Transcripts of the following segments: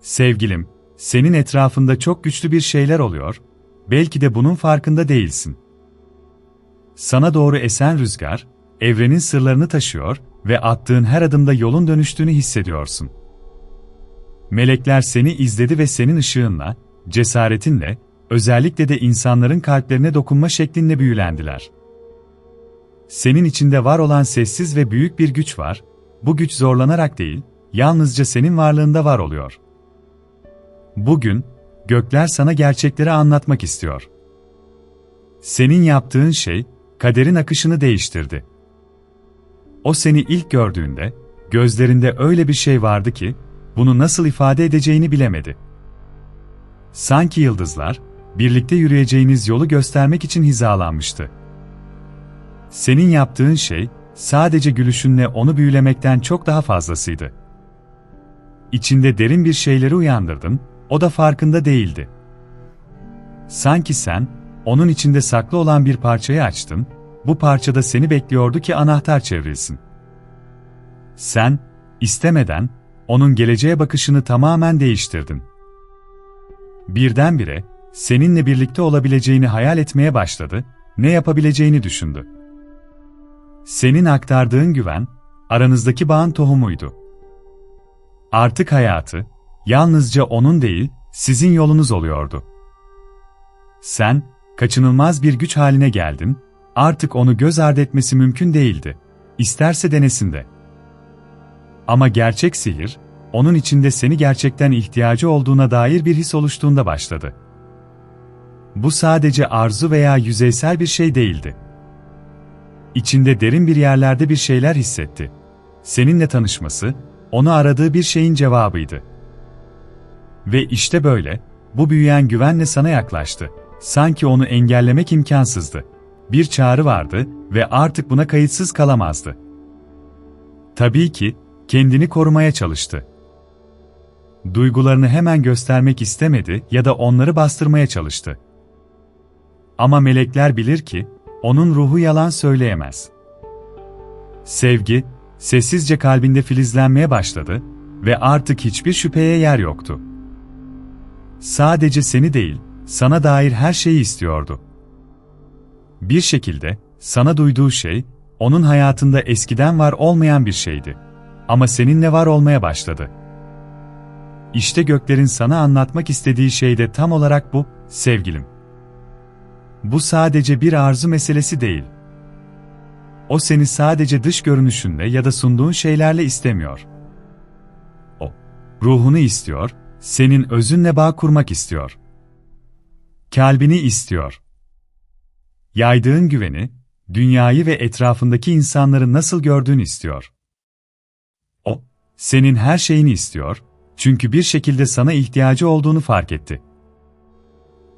Sevgilim, senin etrafında çok güçlü bir şeyler oluyor, belki de bunun farkında değilsin. Sana doğru esen rüzgar, evrenin sırlarını taşıyor ve attığın her adımda yolun dönüştüğünü hissediyorsun. Melekler seni izledi ve senin ışığınla, cesaretinle, özellikle de insanların kalplerine dokunma şeklinle büyülendiler. Senin içinde var olan sessiz ve büyük bir güç var, bu güç zorlanarak değil, yalnızca senin varlığında var oluyor. Bugün, gökler sana gerçekleri anlatmak istiyor. Senin yaptığın şey, kaderin akışını değiştirdi. O seni ilk gördüğünde, gözlerinde öyle bir şey vardı ki, bunu nasıl ifade edeceğini bilemedi. Sanki yıldızlar, birlikte yürüyeceğiniz yolu göstermek için hizalanmıştı. Senin yaptığın şey, sadece gülüşünle onu büyülemekten çok daha fazlasıydı. İçinde derin bir şeyleri uyandırdın, o da farkında değildi. Sanki sen, onun içinde saklı olan bir parçayı açtın, bu parçada seni bekliyordu ki anahtar çevrilsin. Sen, istemeden, onun geleceğe bakışını tamamen değiştirdin. Birdenbire, seninle birlikte olabileceğini hayal etmeye başladı, ne yapabileceğini düşündü. Senin aktardığın güven, aranızdaki bağın tohumuydu. Artık hayatı, yalnızca onun değil, sizin yolunuz oluyordu. Sen, kaçınılmaz bir güç haline geldin, artık onu göz ardı etmesi mümkün değildi. İsterse denesin de. Ama gerçek sihir, onun içinde seni gerçekten ihtiyacı olduğuna dair bir his oluştuğunda başladı. Bu sadece arzu veya yüzeysel bir şey değildi. İçinde derin bir yerlerde bir şeyler hissetti. Seninle tanışması, onu aradığı bir şeyin cevabıydı. Ve işte böyle, bu büyüyen güvenle sana yaklaştı. Sanki onu engellemek imkansızdı. Bir çağrı vardı ve artık buna kayıtsız kalamazdı. Tabii ki, kendini korumaya çalıştı. Duygularını hemen göstermek istemedi ya da onları bastırmaya çalıştı. Ama melekler bilir ki, onun ruhu yalan söyleyemez. Sevgi, sessizce kalbinde filizlenmeye başladı ve artık hiçbir şüpheye yer yoktu. Sadece seni değil, sana dair her şeyi istiyordu. Bir şekilde, sana duyduğu şey, onun hayatında eskiden var olmayan bir şeydi. Ama seninle var olmaya başladı. İşte göklerin sana anlatmak istediği şey de tam olarak bu, sevgilim. Bu sadece bir arzu meselesi değil. O seni sadece dış görünüşünle ya da sunduğun şeylerle istemiyor. O, ruhunu istiyor, senin özünle bağ kurmak istiyor. Kalbini istiyor. Yaydığın güveni, dünyayı ve etrafındaki insanları nasıl gördüğünü istiyor. O, senin her şeyini istiyor, çünkü bir şekilde sana ihtiyacı olduğunu fark etti.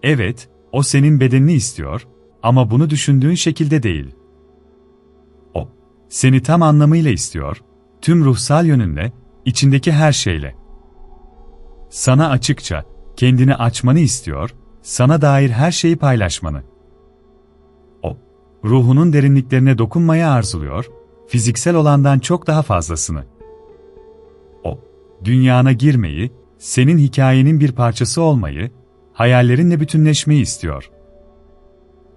Evet, o senin bedenini istiyor ama bunu düşündüğün şekilde değil. O, seni tam anlamıyla istiyor, tüm ruhsal yönünle, içindeki her şeyle. Sana açıkça, kendini açmanı istiyor, sana dair her şeyi paylaşmanı. O, ruhunun derinliklerine dokunmaya arzuluyor, fiziksel olandan çok daha fazlasını. O, dünyana girmeyi, senin hikayenin bir parçası olmayı, hayallerinle bütünleşmeyi istiyor.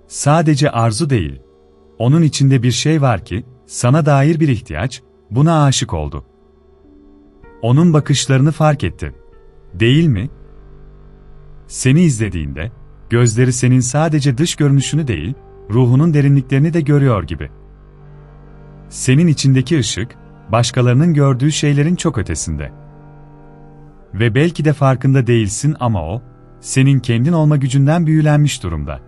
Sadece arzu değil, onun içinde bir şey var ki, sana dair bir ihtiyaç, buna aşık oldu. Onun bakışlarını fark etti. Değil mi? Seni izlediğinde, gözleri senin sadece dış görünüşünü değil, ruhunun derinliklerini de görüyor gibi. Senin içindeki ışık, başkalarının gördüğü şeylerin çok ötesinde. Ve belki de farkında değilsin ama o, senin kendin olma gücünden büyülenmiş durumda.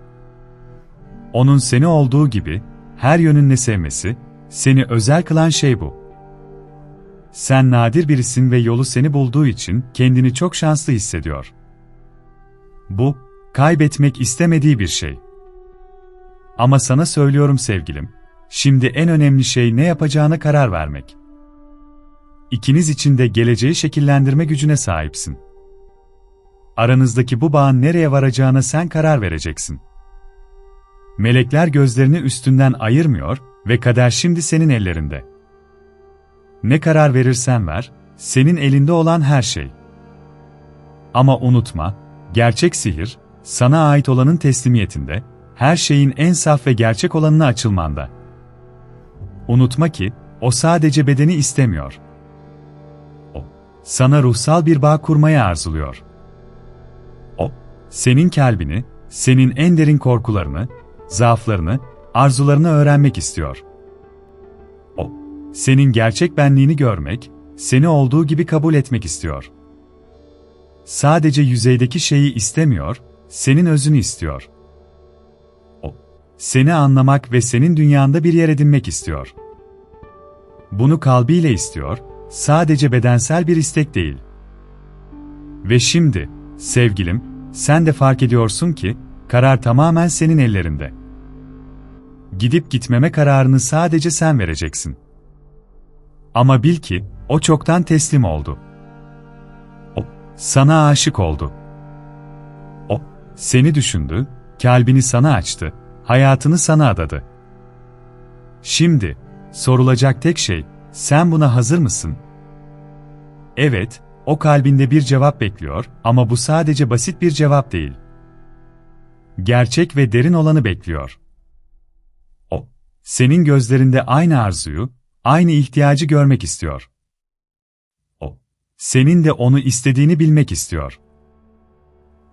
Onun seni olduğu gibi, her yönünle sevmesi, seni özel kılan şey bu. Sen nadir birisin ve yolu seni bulduğu için kendini çok şanslı hissediyor. Bu, kaybetmek istemediği bir şey. Ama sana söylüyorum sevgilim, şimdi en önemli şey ne yapacağına karar vermek. İkiniz için de geleceği şekillendirme gücüne sahipsin. Aranızdaki bu bağın nereye varacağına sen karar vereceksin. Melekler gözlerini üstünden ayırmıyor ve kader şimdi senin ellerinde. Ne karar verirsen ver, senin elinde olan her şey. Ama unutma, gerçek sihir, sana ait olanın teslimiyetinde, her şeyin en saf ve gerçek olanına açılmanda. Unutma ki, o sadece bedeni istemiyor. O, sana ruhsal bir bağ kurmayı arzuluyor. O, senin kalbini, senin en derin korkularını, zaaflarını, arzularını öğrenmek istiyor. Senin gerçek benliğini görmek, seni olduğu gibi kabul etmek istiyor. Sadece yüzeydeki şeyi istemiyor, senin özünü istiyor. O, seni anlamak ve senin dünyanda bir yer edinmek istiyor. Bunu kalbiyle istiyor, sadece bedensel bir istek değil. Ve şimdi, sevgilim, sen de fark ediyorsun ki, karar tamamen senin ellerinde. Gidip gitmeme kararını sadece sen vereceksin. Ama bil ki, o çoktan teslim oldu. O, sana aşık oldu. O, seni düşündü, kalbini sana açtı, hayatını sana adadı. Şimdi, sorulacak tek şey, sen buna hazır mısın? Evet, o kalbinde bir cevap bekliyor ama bu sadece basit bir cevap değil. Gerçek ve derin olanı bekliyor. O, senin gözlerinde aynı arzuyu, aynı ihtiyacı görmek istiyor. O, senin de onu istediğini bilmek istiyor.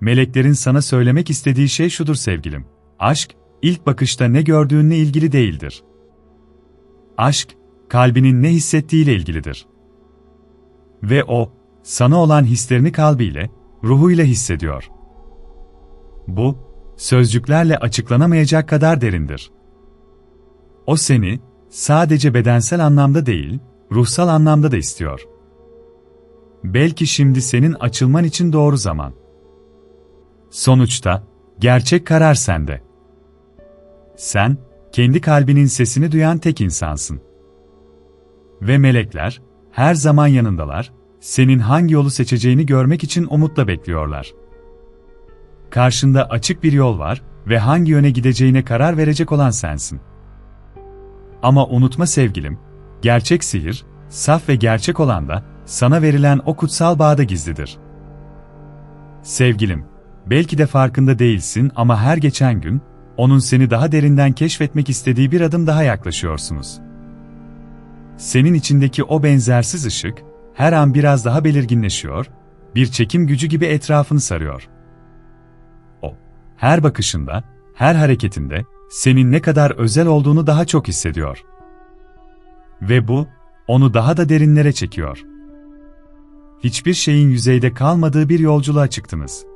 Meleklerin sana söylemek istediği şey şudur sevgilim. Aşk, ilk bakışta ne gördüğünle ilgili değildir. Aşk, kalbinin ne hissettiğiyle ilgilidir. Ve o, sana olan hislerini kalbiyle, ruhuyla hissediyor. Bu, sözcüklerle açıklanamayacak kadar derindir. O seni, sadece bedensel anlamda değil, ruhsal anlamda da istiyor. Belki şimdi senin açılman için doğru zaman. Sonuçta, gerçek karar sende. Sen, kendi kalbinin sesini duyan tek insansın. Ve melekler, her zaman yanındalar, senin hangi yolu seçeceğini görmek için umutla bekliyorlar. Karşında açık bir yol var ve hangi yöne gideceğine karar verecek olan sensin. Ama unutma sevgilim, gerçek sihir, saf ve gerçek olan da, sana verilen o kutsal bağda gizlidir. Sevgilim, belki de farkında değilsin ama her geçen gün, onun seni daha derinden keşfetmek istediği bir adım daha yaklaşıyorsunuz. Senin içindeki o benzersiz ışık, her an biraz daha belirginleşiyor, bir çekim gücü gibi etrafını sarıyor. O, her bakışında, her hareketinde, senin ne kadar özel olduğunu daha çok hissediyor. Ve bu, onu daha da derinlere çekiyor. Hiçbir şeyin yüzeyde kalmadığı bir yolculuğa çıktınız.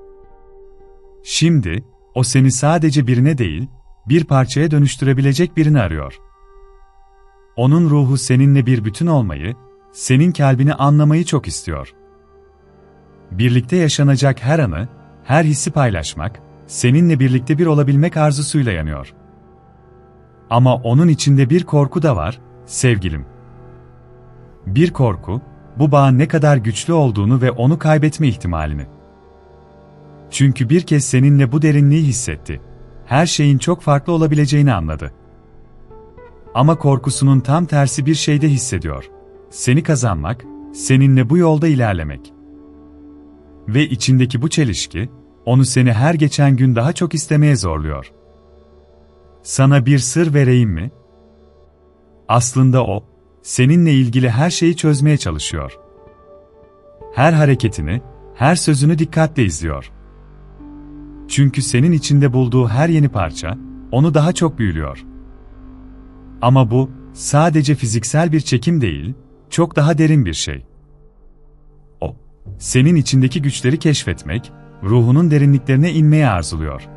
Şimdi, o seni sadece birine değil, bir parçaya dönüştürebilecek birini arıyor. Onun ruhu seninle bir bütün olmayı, senin kalbini anlamayı çok istiyor. Birlikte yaşanacak her anı, her hissi paylaşmak, seninle birlikte bir olabilmek arzusuyla yanıyor. Ama onun içinde bir korku da var, sevgilim. Bir korku, bu bağın ne kadar güçlü olduğunu ve onu kaybetme ihtimalini. Çünkü bir kez seninle bu derinliği hissetti. Her şeyin çok farklı olabileceğini anladı. Ama korkusunun tam tersi bir şeyde hissediyor. Seni kazanmak, seninle bu yolda ilerlemek. Ve içindeki bu çelişki, onu seni her geçen gün daha çok istemeye zorluyor. Sana bir sır vereyim mi? Aslında o, seninle ilgili her şeyi çözmeye çalışıyor. Her hareketini, her sözünü dikkatle izliyor. Çünkü senin içinde bulduğu her yeni parça, onu daha çok büyülüyor. Ama bu, sadece fiziksel bir çekim değil, çok daha derin bir şey. O, senin içindeki güçleri keşfetmek, ruhunun derinliklerine inmeye arzuluyor.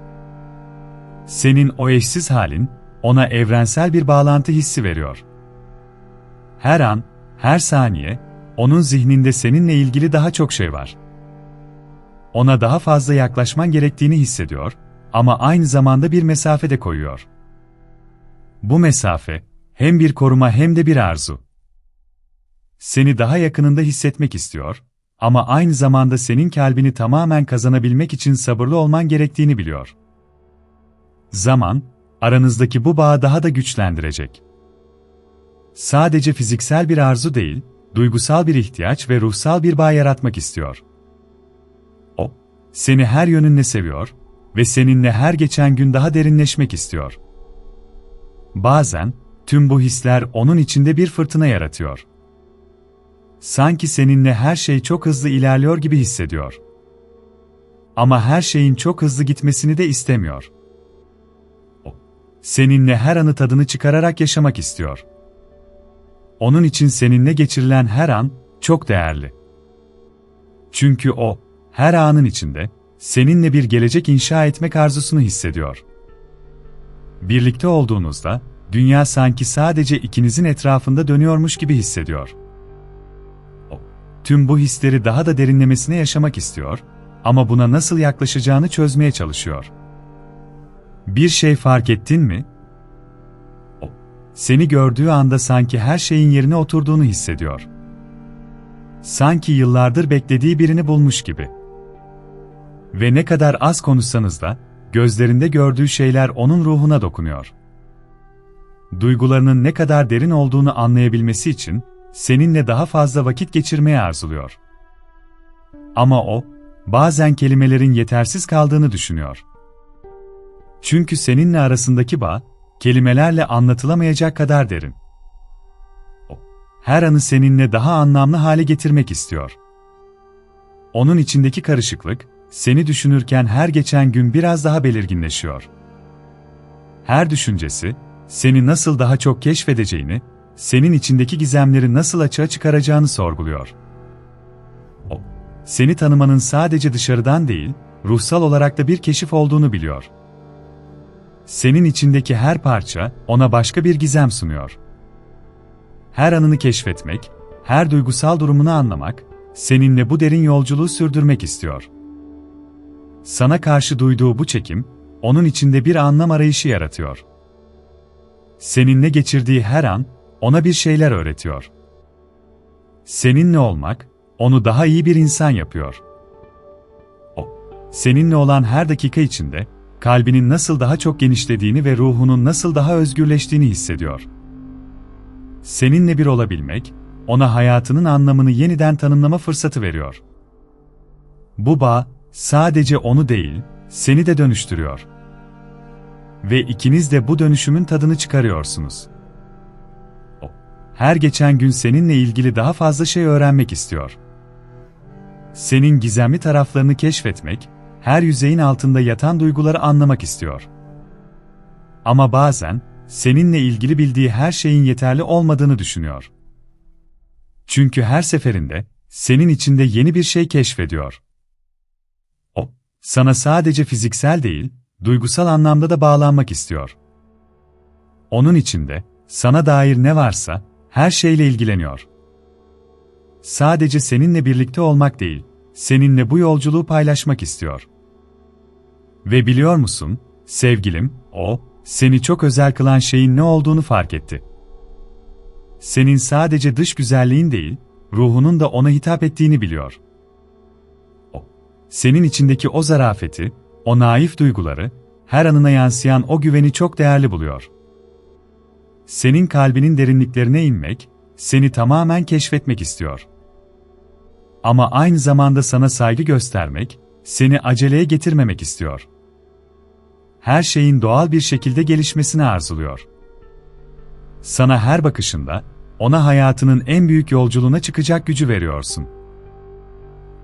Senin o eşsiz halin, ona evrensel bir bağlantı hissi veriyor. Her an, her saniye, onun zihninde seninle ilgili daha çok şey var. Ona daha fazla yaklaşman gerektiğini hissediyor ama aynı zamanda bir mesafe de koyuyor. Bu mesafe, hem bir koruma hem de bir arzu. Seni daha yakınında hissetmek istiyor ama aynı zamanda senin kalbini tamamen kazanabilmek için sabırlı olman gerektiğini biliyor. Zaman, aranızdaki bu bağı daha da güçlendirecek. Sadece fiziksel bir arzu değil, duygusal bir ihtiyaç ve ruhsal bir bağ yaratmak istiyor. O, seni her yönünle seviyor ve seninle her geçen gün daha derinleşmek istiyor. Bazen, tüm bu hisler onun içinde bir fırtına yaratıyor. Sanki seninle her şey çok hızlı ilerliyor gibi hissediyor. Ama her şeyin çok hızlı gitmesini de istemiyor. Seninle her anı tadını çıkararak yaşamak istiyor. Onun için seninle geçirilen her an çok değerli. Çünkü o, her anın içinde, seninle bir gelecek inşa etmek arzusunu hissediyor. Birlikte olduğunuzda, dünya sanki sadece ikinizin etrafında dönüyormuş gibi hissediyor. Tüm bu hisleri daha da derinlemesine yaşamak istiyor ama buna nasıl yaklaşacağını çözmeye çalışıyor. Bir şey fark ettin mi? Seni gördüğü anda sanki her şeyin yerine oturduğunu hissediyor. Sanki yıllardır beklediği birini bulmuş gibi. Ve ne kadar az konuşsanız da, gözlerinde gördüğü şeyler onun ruhuna dokunuyor. Duygularının ne kadar derin olduğunu anlayabilmesi için, seninle daha fazla vakit geçirmeye arzuluyor. Ama o, bazen kelimelerin yetersiz kaldığını düşünüyor. Çünkü seninle arasındaki bağ, kelimelerle anlatılamayacak kadar derin. O, her anı seninle daha anlamlı hale getirmek istiyor. Onun içindeki karışıklık, seni düşünürken her geçen gün biraz daha belirginleşiyor. Her düşüncesi, seni nasıl daha çok keşfedeceğini, senin içindeki gizemleri nasıl açığa çıkaracağını sorguluyor. O, seni tanımanın sadece dışarıdan değil, ruhsal olarak da bir keşif olduğunu biliyor. Senin içindeki her parça, ona başka bir gizem sunuyor. Her anını keşfetmek, her duygusal durumunu anlamak, seninle bu derin yolculuğu sürdürmek istiyor. Sana karşı duyduğu bu çekim, onun içinde bir anlam arayışı yaratıyor. Seninle geçirdiği her an, ona bir şeyler öğretiyor. Seninle olmak, onu daha iyi bir insan yapıyor. O, seninle olan her dakika içinde, kalbinin nasıl daha çok genişlediğini ve ruhunun nasıl daha özgürleştiğini hissediyor. Seninle bir olabilmek, ona hayatının anlamını yeniden tanımlama fırsatı veriyor. Bu bağ, sadece onu değil, seni de dönüştürüyor. Ve ikiniz de bu dönüşümün tadını çıkarıyorsunuz. Her geçen gün seninle ilgili daha fazla şey öğrenmek istiyor. Senin gizemli taraflarını keşfetmek, her yüzeyin altında yatan duyguları anlamak istiyor. Ama bazen, seninle ilgili bildiği her şeyin yeterli olmadığını düşünüyor. Çünkü her seferinde, senin içinde yeni bir şey keşfediyor. O, sana sadece fiziksel değil, duygusal anlamda da bağlanmak istiyor. Onun içinde, sana dair ne varsa, her şeyle ilgileniyor. Sadece seninle birlikte olmak değil, seninle bu yolculuğu paylaşmak istiyor. Ve biliyor musun, sevgilim, o, seni çok özel kılan şeyin ne olduğunu fark etti. Senin sadece dış güzelliğin değil, ruhunun da ona hitap ettiğini biliyor. O, senin içindeki o zarafeti, o naif duyguları, her anına yansıyan o güveni çok değerli buluyor. Senin kalbinin derinliklerine inmek, seni tamamen keşfetmek istiyor. Ama aynı zamanda sana saygı göstermek, seni aceleye getirmemek istiyor. Her şeyin doğal bir şekilde gelişmesini arzuluyor. Sana her bakışında, ona hayatının en büyük yolculuğuna çıkacak gücü veriyorsun.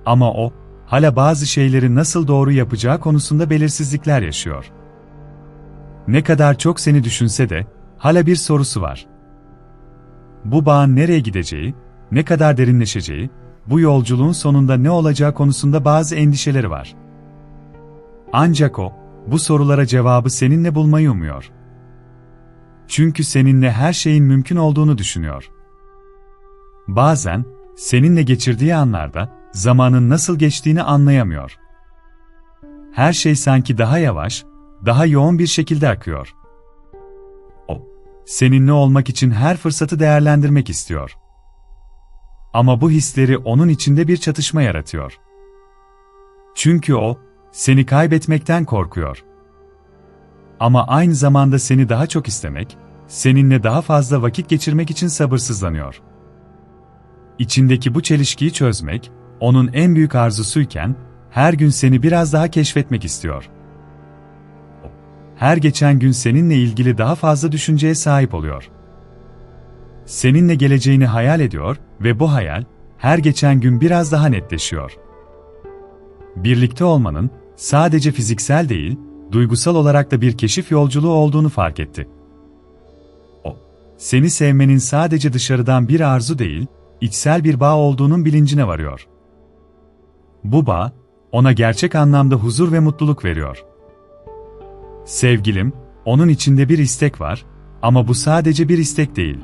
Ama o, hala bazı şeyleri nasıl doğru yapacağı konusunda belirsizlikler yaşıyor. Ne kadar çok seni düşünse de, hala bir sorusu var. Bu bağın nereye gideceği, ne kadar derinleşeceği, bu yolculuğun sonunda ne olacağı konusunda bazı endişeleri var. Ancak o, bu sorulara cevabı seninle bulmayı umuyor. Çünkü seninle her şeyin mümkün olduğunu düşünüyor. Bazen, seninle geçirdiği anlarda, zamanın nasıl geçtiğini anlayamıyor. Her şey sanki daha yavaş, daha yoğun bir şekilde akıyor. Seninle olmak için her fırsatı değerlendirmek istiyor. Ama bu hisleri onun içinde bir çatışma yaratıyor. Çünkü o, seni kaybetmekten korkuyor. Ama aynı zamanda seni daha çok istemek, seninle daha fazla vakit geçirmek için sabırsızlanıyor. İçindeki bu çelişkiyi çözmek, onun en büyük arzusuyken, her gün seni biraz daha keşfetmek istiyor. Her geçen gün seninle ilgili daha fazla düşünceye sahip oluyor. Seninle geleceğini hayal ediyor ve bu hayal her geçen gün biraz daha netleşiyor. Birlikte olmanın sadece fiziksel değil, duygusal olarak da bir keşif yolculuğu olduğunu fark etti. O, seni sevmenin sadece dışarıdan bir arzu değil, içsel bir bağ olduğunun bilincine varıyor. Bu bağ, ona gerçek anlamda huzur ve mutluluk veriyor. Sevgilim, onun içinde bir istek var ama bu sadece bir istek değil.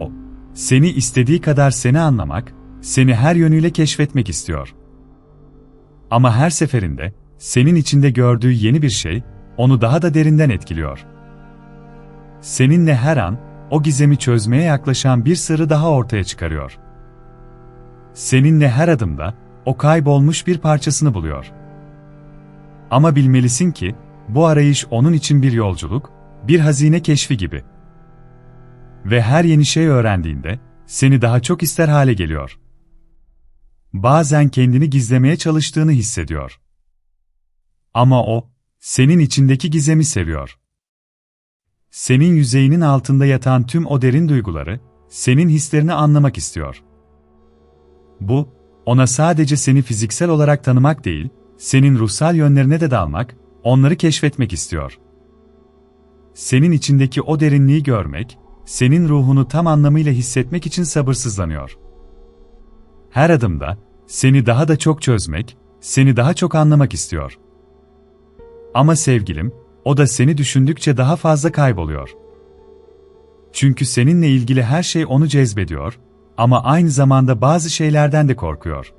O, seni istediği kadar seni anlamak, seni her yönüyle keşfetmek istiyor. Ama her seferinde, senin içinde gördüğü yeni bir şey, onu daha da derinden etkiliyor. Seninle her an, o gizemi çözmeye yaklaşan bir sırrı daha ortaya çıkarıyor. Seninle her adımda, o kaybolmuş bir parçasını buluyor. Ama bilmelisin ki, bu arayış onun için bir yolculuk, bir hazine keşfi gibi. Ve her yeni şey öğrendiğinde, seni daha çok ister hale geliyor. Bazen kendini gizlemeye çalıştığını hissediyor. Ama o, senin içindeki gizemi seviyor. Senin yüzeyinin altında yatan tüm o derin duyguları, senin hislerini anlamak istiyor. Bu, ona sadece seni fiziksel olarak tanımak değil, senin ruhsal yönlerine de dalmak, onları keşfetmek istiyor. Senin içindeki o derinliği görmek, senin ruhunu tam anlamıyla hissetmek için sabırsızlanıyor. Her adımda, seni daha da çok çözmek, seni daha çok anlamak istiyor. Ama sevgilim, o da seni düşündükçe daha fazla kayboluyor. Çünkü seninle ilgili her şey onu cezbediyor ama aynı zamanda bazı şeylerden de korkuyor.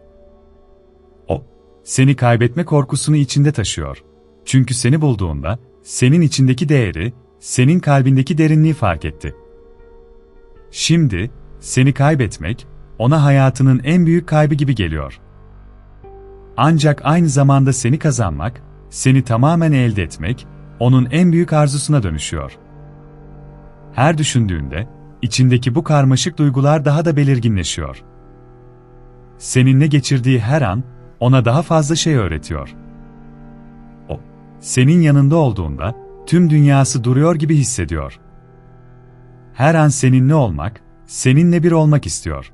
O, seni kaybetme korkusunu içinde taşıyor. Çünkü seni bulduğunda, senin içindeki değeri, senin kalbindeki derinliği fark etti. Şimdi, seni kaybetmek, ona hayatının en büyük kaybı gibi geliyor. Ancak aynı zamanda seni kazanmak, seni tamamen elde etmek, onun en büyük arzusuna dönüşüyor. Her düşündüğünde, içindeki bu karmaşık duygular daha da belirginleşiyor. Seninle geçirdiği her an, ona daha fazla şey öğretiyor. Senin yanında olduğunda, tüm dünyası duruyor gibi hissediyor. Her an seninle olmak, seninle bir olmak istiyor.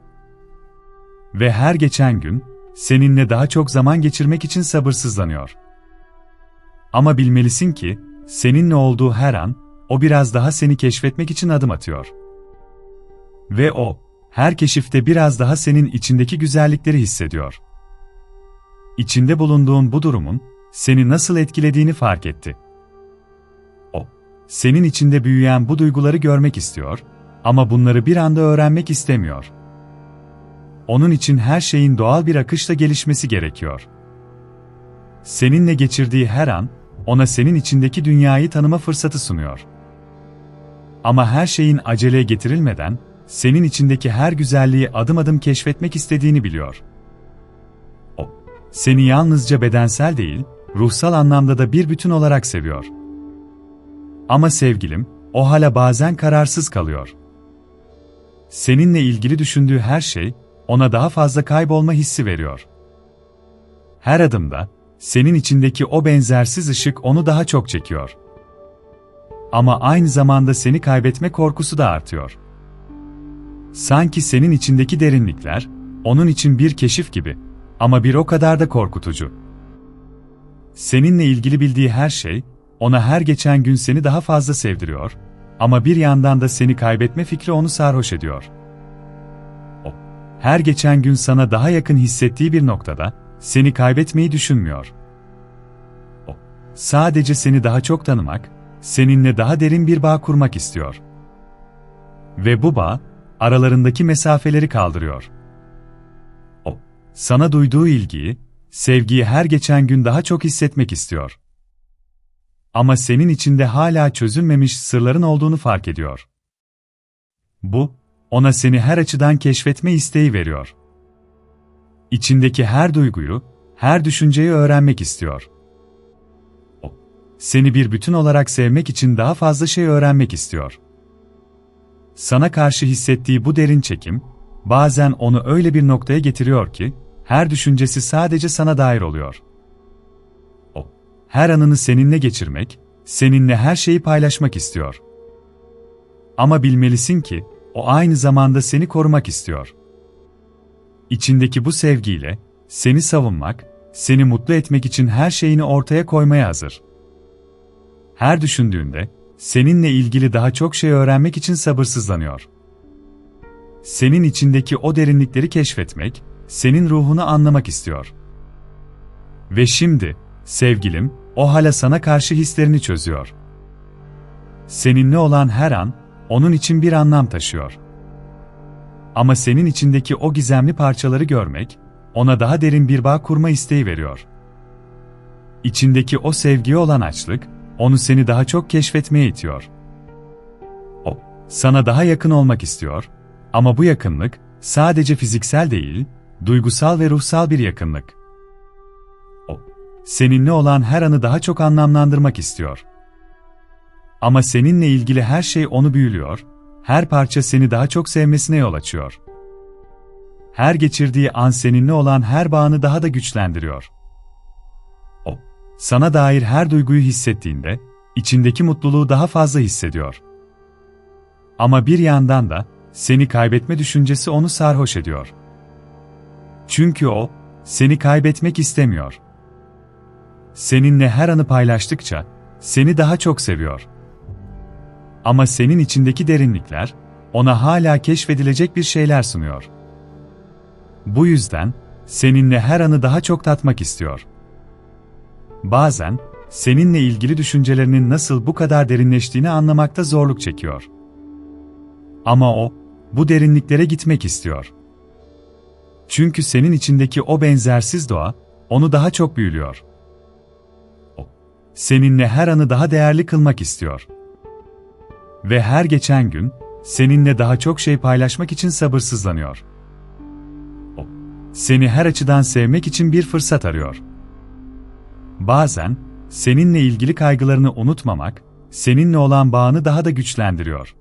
Ve her geçen gün, seninle daha çok zaman geçirmek için sabırsızlanıyor. Ama bilmelisin ki, seninle olduğu her an, o biraz daha seni keşfetmek için adım atıyor. Ve o, her keşifte biraz daha senin içindeki güzellikleri hissediyor. İçinde bulunduğun bu durumun, seni nasıl etkilediğini fark etti. O, senin içinde büyüyen bu duyguları görmek istiyor ama bunları bir anda öğrenmek istemiyor. Onun için her şeyin doğal bir akışla gelişmesi gerekiyor. Seninle geçirdiği her an, ona senin içindeki dünyayı tanıma fırsatı sunuyor. Ama her şeyin aceleye getirilmeden, senin içindeki her güzelliği adım adım keşfetmek istediğini biliyor. O, seni yalnızca bedensel değil, ruhsal anlamda da bir bütün olarak seviyor. Ama sevgilim, o hala bazen kararsız kalıyor. Seninle ilgili düşündüğü her şey, ona daha fazla kaybolma hissi veriyor. Her adımda, senin içindeki o benzersiz ışık onu daha çok çekiyor. Ama aynı zamanda seni kaybetme korkusu da artıyor. Sanki senin içindeki derinlikler, onun için bir keşif gibi ama bir o kadar da korkutucu. Seninle ilgili bildiği her şey, ona her geçen gün seni daha fazla sevdiriyor ama bir yandan da seni kaybetme fikri onu sarhoş ediyor. O, her geçen gün sana daha yakın hissettiği bir noktada, seni kaybetmeyi düşünmüyor. O, sadece seni daha çok tanımak, seninle daha derin bir bağ kurmak istiyor. Ve bu bağ, aralarındaki mesafeleri kaldırıyor. O, sana duyduğu ilgiyi, sevgiyi her geçen gün daha çok hissetmek istiyor. Ama senin içinde hala çözülmemiş sırların olduğunu fark ediyor. Bu, ona seni her açıdan keşfetme isteği veriyor. İçindeki her duyguyu, her düşünceyi öğrenmek istiyor. O, seni bir bütün olarak sevmek için daha fazla şey öğrenmek istiyor. Sana karşı hissettiği bu derin çekim, bazen onu öyle bir noktaya getiriyor ki, her düşüncesi sadece sana dair oluyor. O, her anını seninle geçirmek, seninle her şeyi paylaşmak istiyor. Ama bilmelisin ki, o aynı zamanda seni korumak istiyor. İçindeki bu sevgiyle, seni savunmak, seni mutlu etmek için her şeyini ortaya koymaya hazır. Her düşündüğünde, seninle ilgili daha çok şey öğrenmek için sabırsızlanıyor. Senin içindeki o derinlikleri keşfetmek, senin ruhunu anlamak istiyor. Ve şimdi, sevgilim, o hala sana karşı hislerini çözüyor. Seninle olan her an, onun için bir anlam taşıyor. Ama senin içindeki o gizemli parçaları görmek, ona daha derin bir bağ kurma isteği veriyor. İçindeki o sevgiye olan açlık, onu seni daha çok keşfetmeye itiyor. O, sana daha yakın olmak istiyor ama bu yakınlık sadece fiziksel değil, duygusal ve ruhsal bir yakınlık. O, seninle olan her anı daha çok anlamlandırmak istiyor. Ama seninle ilgili her şey onu büyülüyor, her parça seni daha çok sevmesine yol açıyor. Her geçirdiği an seninle olan her bağını daha da güçlendiriyor. O, sana dair her duyguyu hissettiğinde, içindeki mutluluğu daha fazla hissediyor. Ama bir yandan da, seni kaybetme düşüncesi onu sarhoş ediyor. Çünkü o, seni kaybetmek istemiyor. Seninle her anı paylaştıkça, seni daha çok seviyor. Ama senin içindeki derinlikler, ona hala keşfedilecek bir şeyler sunuyor. Bu yüzden, seninle her anı daha çok tatmak istiyor. Bazen, seninle ilgili düşüncelerinin nasıl bu kadar derinleştiğini anlamakta zorluk çekiyor. Ama o, bu derinliklere gitmek istiyor. Çünkü senin içindeki o benzersiz doğa, onu daha çok büyülüyor. O, seninle her anı daha değerli kılmak istiyor. Ve her geçen gün, seninle daha çok şey paylaşmak için sabırsızlanıyor. O, seni her açıdan sevmek için bir fırsat arıyor. Bazen, seninle ilgili kaygılarını unutmamak, seninle olan bağını daha da güçlendiriyor.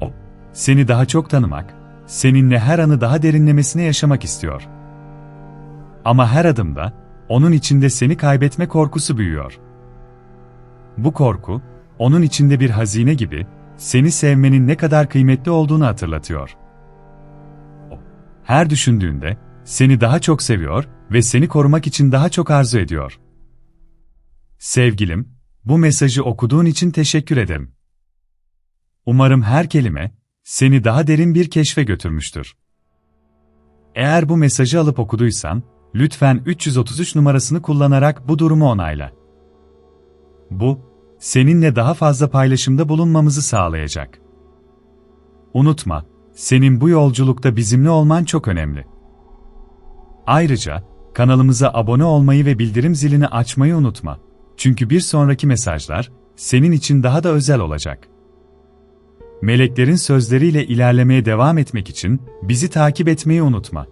O, seni daha çok tanımak, seninle her anı daha derinlemesine yaşamak istiyor. Ama her adımda, onun içinde seni kaybetme korkusu büyüyor. Bu korku, onun içinde bir hazine gibi, seni sevmenin ne kadar kıymetli olduğunu hatırlatıyor. Her düşündüğünde, seni daha çok seviyor ve seni korumak için daha çok arzu ediyor. Sevgilim, bu mesajı okuduğun için teşekkür ederim. Umarım her kelime, seni daha derin bir keşfe götürmüştür. Eğer bu mesajı alıp okuduysan, lütfen 333 numarasını kullanarak bu durumu onayla. Bu, seninle daha fazla paylaşımda bulunmamızı sağlayacak. Unutma, senin bu yolculukta bizimle olman çok önemli. Ayrıca, kanalımıza abone olmayı ve bildirim zilini açmayı unutma. Çünkü bir sonraki mesajlar, senin için daha da özel olacak. Meleklerin sözleriyle ilerlemeye devam etmek için bizi takip etmeyi unutma.